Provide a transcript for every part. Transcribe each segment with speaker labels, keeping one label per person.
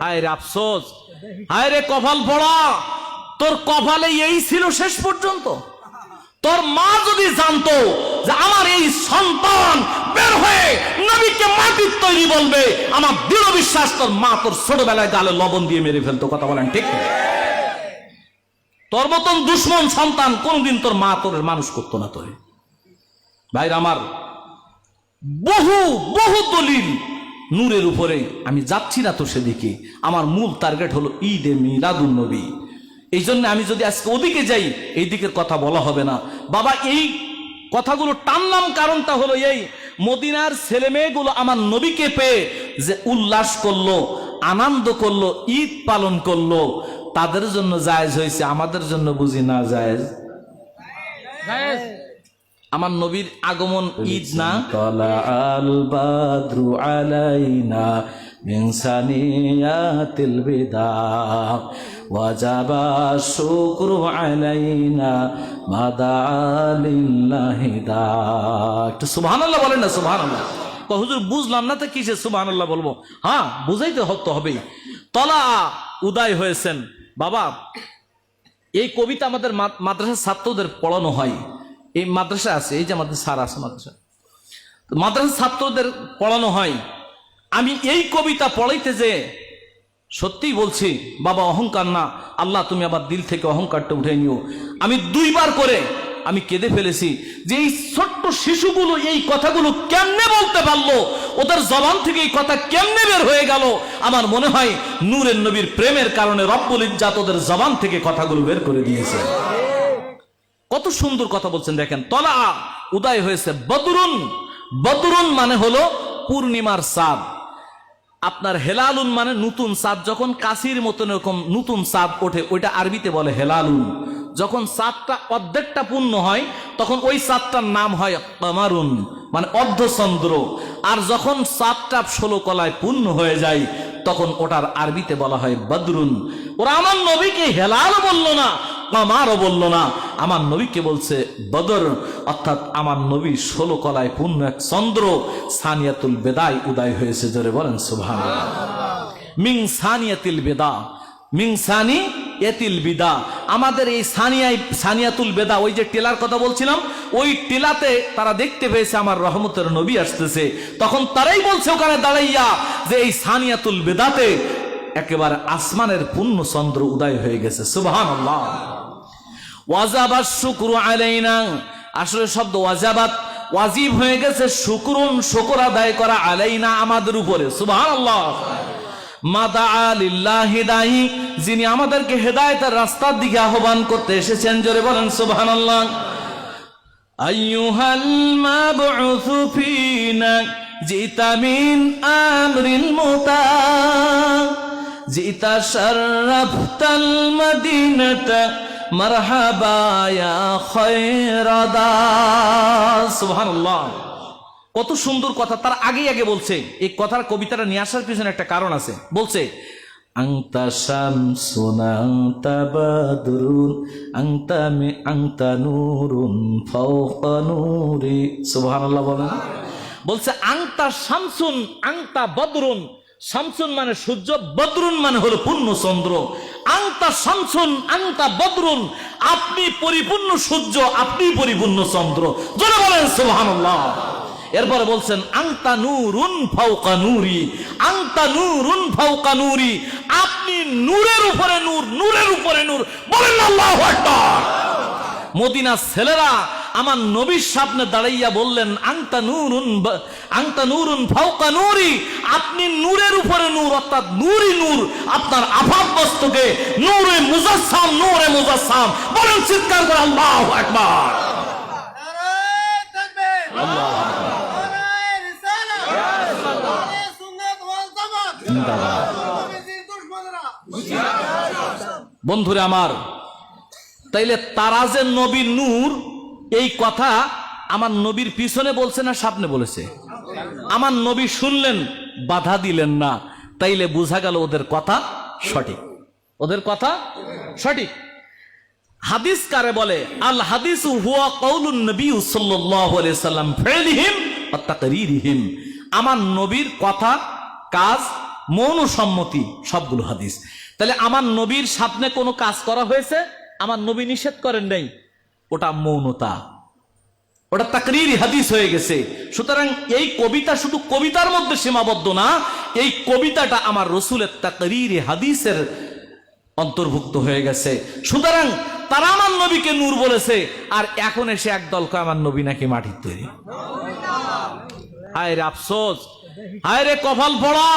Speaker 1: হায় রে আফসোস হায় রে কপাল পড়া। তোর কপালে এই ছিল শেষ পর্যন্ত। তোর মা যদি জানতো যে আমার এই সন্তান বের হয়ে নবীকে মাটির তৈরি বলবে, আমার দৃঢ় বিশ্বাস তোর মা তোর ছোটবেলায় গালে লবণ দিয়ে মেরে ফেলতো, কথা বলেন ঠিক তোর মতন দুশ্মন সন্তান কোনদিন তোর মা তোর মানুষ করতো না তোরে। ভাইরা আমার বহু বহু দলিল নূরের উপরে আমি যাচ্ছি না তো সেদিকে। আমার মূল টার্গেট হলো ঈদ এ মিলাদুন নবী। এই জন্য আমি যদি আজকে ওদিকে যাই, এই দিকের কথা বলা হবে না। বাবা, এই কথাগুলো টানলাম কারণটা হলো এই, মদিনার ছেলে মেয়েগুলো আমার নবীকে পেয়ে যে উল্লাস করল, আনন্দ করল, ঈদ পালন করল, তাদের জন্য জায়েজ হয়েছে, আমাদের জন্য বুঝি না জায়েজ। আমার নবীর আগমন ঈদ না? আল বাদ্রু আলাইনা মিন সানিয়াতিল বিদা, ওয়াজাবা শুকরু আলাইনা মাদা লিল্লাহি দা। একটু সুবহানাল্লাহ বলেন না, সুবহানাল্লাহ। হুজুর, বুঝলাম না তো কিসে সুবহানাল্লাহ বলব? হ্যাঁ বুঝাইতে হতে হবেই। তলা উদয় হয়েছেন। বাবা, এই কবিতা আমাদের মাদ্রাসার ছাত্রদের পড়ানো হয়। এই মাদ্রাসা আছে, এই যে আমাদের স্যার আছে মাদ্রাসা। তো মাদ্রাসার ছাত্রদের পড়ানো হয়। আমি এই কবিতা পড়াইতে যে সত্যিই বলছি, বাবা অহংকার না, আল্লাহ তুমি আবার দিল থেকে অহংকারটা উঠে নিও। আমি দুইবার করে আমি কেঁদে ফেলেছি যে এই ছোট্ট শিশুগুলো এই কথাগুলো কেমনে বলতে পারল? ওদের জবান থেকে এই কথা কেমনে বের হয়ে গেল? আমার মনে হয় নূরের নবীর প্রেমের কারণে রব্বুল ইজ্জাত ওদের জবান থেকে কথাগুলো বের করে দিয়েছে। কত সুন্দর কথা বলছেন দেখেন, তলা উদয় হয়েছে বদরুন। বদরুন মানে হলো পূর্ণিমার চাঁদ আপনার হেলালুন মানে নতুন চাঁদ যখন কাশির মতন এরকম নতুন চাঁদ ওঠে, ওইটা আরবিতে বলে হেলালুন। যখন চাঁদটা অর্ধেকটা পূর্ণ হয়, তখন ওই চাঁদটার নাম হয় কামারুন মানে অর্ধচন্দ্র। আর যখন চাঁদটা ষোলো কলায় পূর্ণ হয়ে যায়, তখন ওটার আরবিতে বলা হয় বদরুন। ওরা আমার নবীকে হেলাল বলল না, আমারও বলল না। আমার নবীকে বলছে, বদর অর্থাৎ আমার নবী ষোলো কলায় পূর্ণ এক চন্দ্র, সানিয়াতুল বেদায় উদয় হয়েছে, জোরে বলেন সুভান মিং সানিয়াতিল বেদা, মিং সানি এতিল বিদা। আমাদের এই সানিয়াই, সানিয়াতুল বেদা, ওই যে টেলার কথা বলছিলাম, ওই টেলাতে তারা দেখতে পেয়েছে আমার রহমতের নবী আসতেছে। তখন তারাই বলছে, ওখানে দাঁড়াইয়া যে এই সানিয়াতুল বেদাতে একেবারে আসমানের পূর্ণ চন্দ্র উদয় হয়ে গেছে। আল্লাহ ওয়াজাবাদ শুক্র আলাইনা। আসলে শব্দ ওয়াজাবাত ওয়াজিব হয়ে গেছে শুক্রুন শুকুর আদায় করা আলাইনা আমাদের উপরে। সুবহানাল্লাহ। মাদা যিনি আমাদেরকে হেদায়েতের রাস্তার দিকে আহ্বান করতে এসেছেন, জোরে বলেন সুবহানাল্লাহ। আইয়ুহাল মিন কত সুন্দর কথা, তার আগে আগে বলছে। এই কথার কবিতাটা নিয়ে আসার পিছনে একটা কারণ আছে। বলছে, আংতা আংতা মে আংতা নুরুন বলছে, আংতা শামসুন আংতা বদরুন। শামসুন মানে সূর্য, বদরুন মানে হলো পূর্ণ চন্দ্র। আংতা শামসুন, আন্তা বদরুন। আপনি পরিপূর্ণ সূর্য, আপনি পরিপূর্ণ চন্দ্র। জোরে বলেন, সুবহানাল্লাহ। এরপরে বলছেন আংতা নূরুন ফাওকা নূরি আংতা নূরুন ফাওকা নূরি। আপনি নূরের উপরে নূর, নূরের উপরে নূর। বলেন আল্লাহু আকবার। মদিনার ছেলেরা আমার নবীর সামনে দাঁড়াইয়া বললেন আংতা নূরুন আংতা নূরুন ফাওকা নূরি। আপনি নূরের উপরে নূর, অর্থাৎ নূরই নূর। আপনার আফাত বস্তুকে নূরে মুজাসসাম নূরে মুজাসসাম। বলেন চিৎকার করে, আল্লাহু আকবার। বন্ধুরে আমার, তাইলে তারা যে নবীর নূর এই কথা আমার নবীর পিছনে বলছে না সামনে বলেছে? আমার নবী শুনলেন, বাধা দিলেন না। তাইলে বোঝা গেল ওদের কথা সঠিক। ওদের কথা সঠিক। হাদিস কারে বলে? আল হাদিস হুয়া কৌলুন নবী সাল্লাল্লাহু আলাইহি সাল্লাম ফেলিহিম তাকরীরিহিম। আমার নবীর কথা, কাজ মৌন সম্মতি সবগুলো হাদিস। তাহলে আমার নবীর সামনে কোনো কাজ করা হয়েছে? আমার নবী নিষেধ করেন নাই। ওটা মৌনতা। ওটা তাকরির হাদিস হয়ে গেছে। সুতরাং এই কবিতা শুধু কবিতার মধ্যে সীমাবদ্ধ না, এই কবিতাটা আমার রসুলের তাকরির হাদিসের অন্তর্ভুক্ত হয়ে গেছে। সুতরাং তারা আমার নবীকে নূর বলেছে, আর এখন এসে একদল কয়, আমার নবী নাকি মাটির তৈরি? হায় রে আফসোস হায় রে কপাল পড়া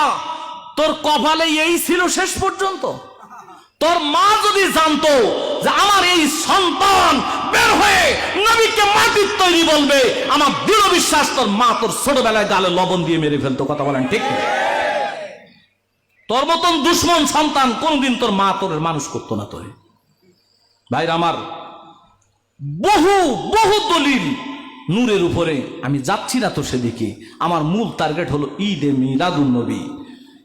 Speaker 1: তোর কপালে এই ছিল শেষ পর্যন্ত। তোর মা যদি জানতো যে আমার এই সন্তান বের হয়ে নবীকে মাটির তৈরি বলবে। আমার দৃঢ় বিশ্বাস, তোর মা তোর ছোটবেলায় গালে লবণ দিয়ে মেরে ফেলতো, কথা বলেন ঠিক তোর মতন দুশ্মন সন্তান কোনদিন তোর মা তোর মানুষ করতো না তোরে। ভাইরা আমার, বহু বহু দলিল নূরের উপরে। আমি যাচ্ছি না তো সেদিকে। আমার মূল টার্গেট হলো ঈদ এ মিলাদুন নবী।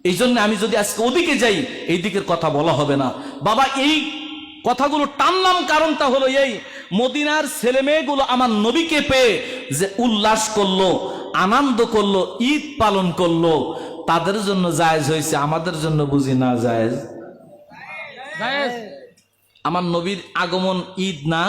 Speaker 1: এই জন্য আমি যদি আজকে ওদিকে যাই এই দিকের কথা বলা হবে না। বাবা, এই কথাগুলো টানলাম কারণটা হলো এই মদিনার ছেলে মেয়েগুলো আমার নবীকে পেয়ে যে উল্লাস করল আনন্দ করল ঈদ পালন করল তাদের জন্য জায়েজ হয়েছে আমাদের জন্য বুঝি না জায়েজ। আমার নবীর আগমন ঈদ না?